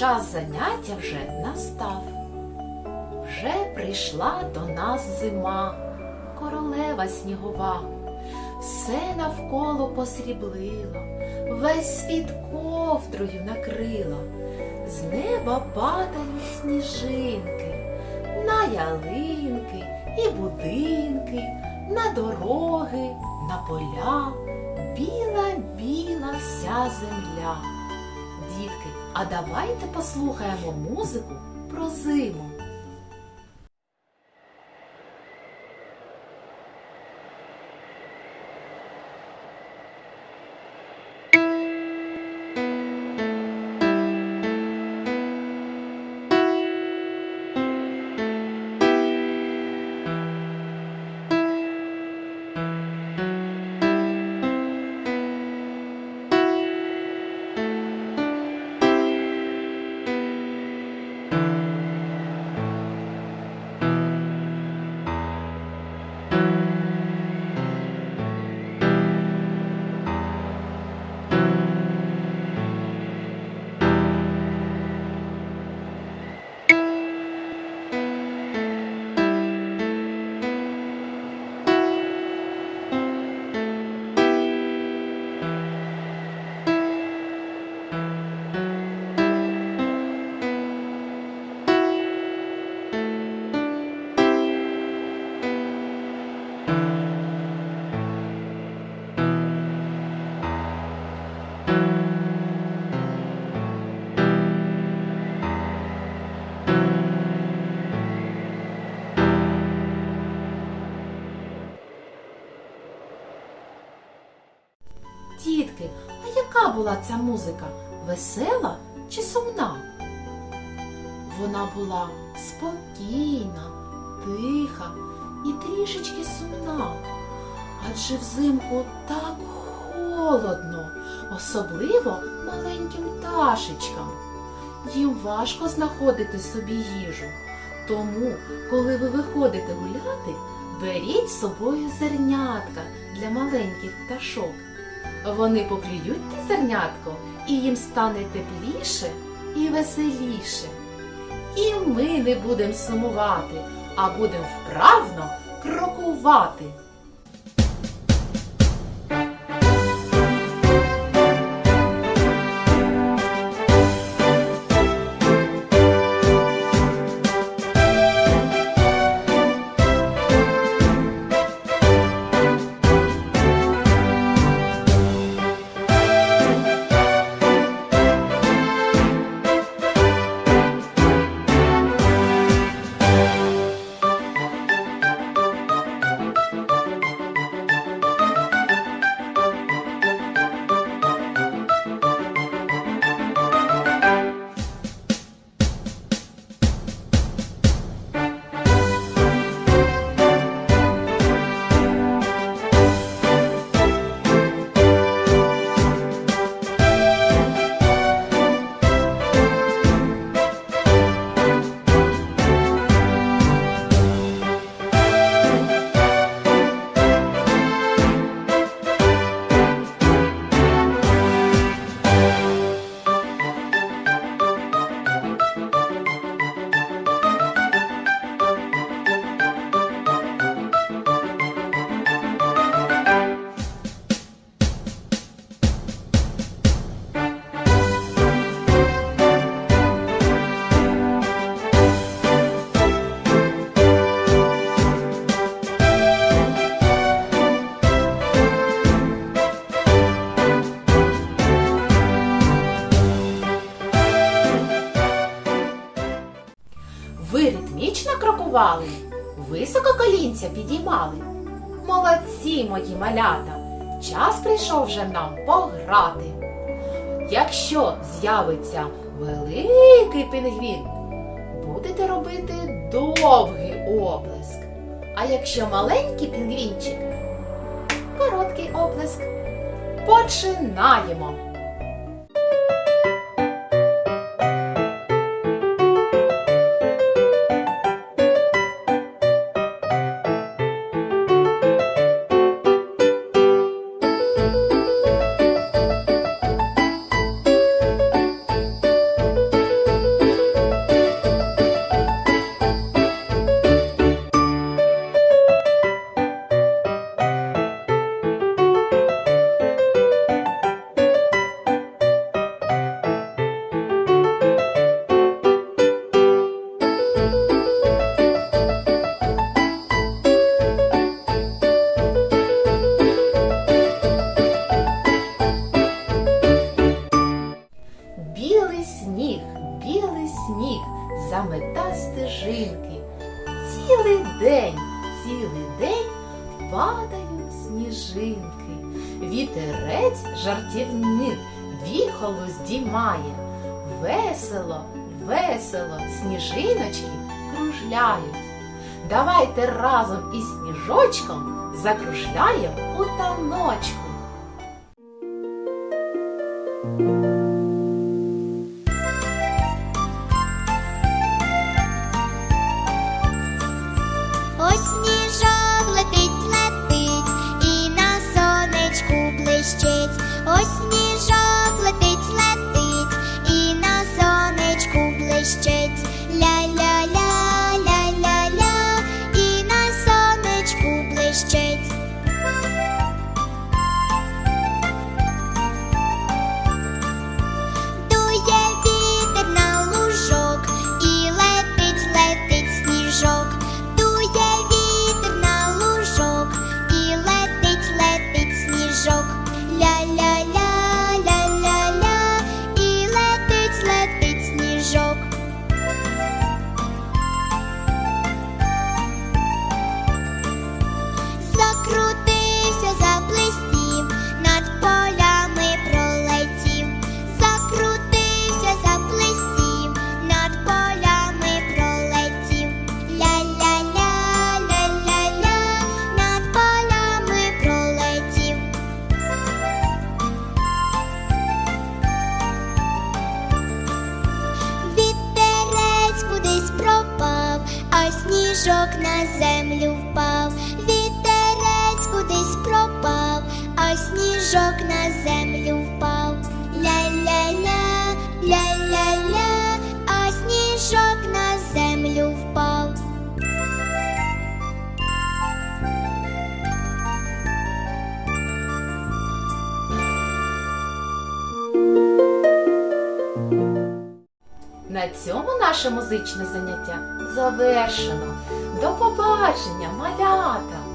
час заняття вже настав. Вже прийшла до нас зима, королева снігова, все навколо посріблило, весь світ ковдрою накрило, з неба падають сніжинки, на ялинки і будинки, на дороги, на поля, біла-біла вся земля. А давайте послухаємо музику про зиму. Дітки, а яка була ця музика? Весела чи сумна? Вона була спокійна, тиха і трішечки сумна. Адже взимку так холодно, особливо маленьким пташечкам. Їм важко знаходити собі їжу. Тому, коли ви виходите гуляти, беріть з собою зернятка для маленьких пташок. Вони поклюють те зернятко, і їм стане тепліше і веселіше. І ми не будемо сумувати, а будемо вправно крокувати. Ритмічно високо колінця підіймали. Молодці, мої малята! Час прийшов вже нам пограти. Якщо з'явиться великий пінгвін, будете робити довгий оплеск. А якщо маленький пінгвінчик, короткий оплеск. Починаємо! полями та стежинки. Цілий день, цілий день падають сніжинки. Вітерець жартівник віхоло здіймає. Весело, весело сніжиночки кружляють. Давайте разом із сніжочком закружляємо у таночку. стежок на землю. наше музичне заняття завершено. До побачення, малята!